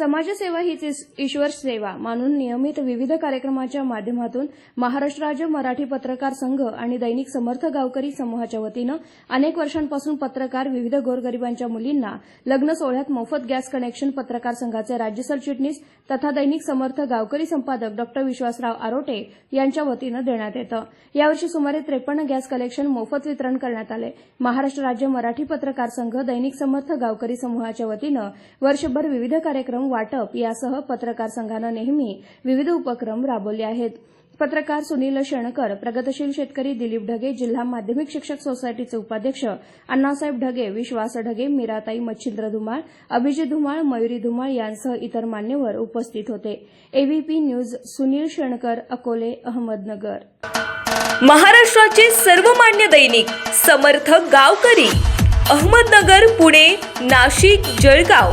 समाजसेवा हीच ईश्वर सेवा मानून नियमित विविध कार्यक्रमाच्या माध्यमातून महाराष्ट्र राज्य मराठी पत्रकार संघ आणि दैनिक समर्थ गावकरी समूहाच्या वतीनं अनेक वर्षांपासून पत्रकार विविध गोरगरिबांच्या मुलींना लग्न सोहळ्यात मोफत गॅस कनेक्शन पत्रकार संघाचे राज्य सरचिटणीस तथा दैनिक समर्थ गावकरी संपादक डॉ. विश्वासराव आरोटे यांच्या वतीनं देण्यात येतं. यावर्षी सुमारे त्रेपन्न गॅस कनेक्शन मोफत वितरण करण्यात आले. महाराष्ट्र राज्य मराठी पत्रकार संघ दैनिक समर्थ गावकरी समूहाच्या वतीनं वर्षभर विविध कार्यक्रम वाटप यासह पत्रकार संघानं नेहमी विविध उपक्रम राबवले आहेत. पत्रकार सुनील शेणकर प्रगतशील शेतकरी दिलीप ढगे जिल्हा माध्यमिक शिक्षक सोसायटीचे उपाध्यक्ष अण्णासाहेब ढगे विश्वास ढगे मीराताई मच्छिंद्र धुमाळ अभिजित धुमाळ मयुरी धुमाळ यांसह इतर मान्यवर उपस्थित होते. ABP news Sunil Shenkar Akole Ahmednagar. महाराष्ट्राचे सर्वमान्य दैनिक समर्थ गावकरी अहमदनगर पुणे नाशिक जळगाव.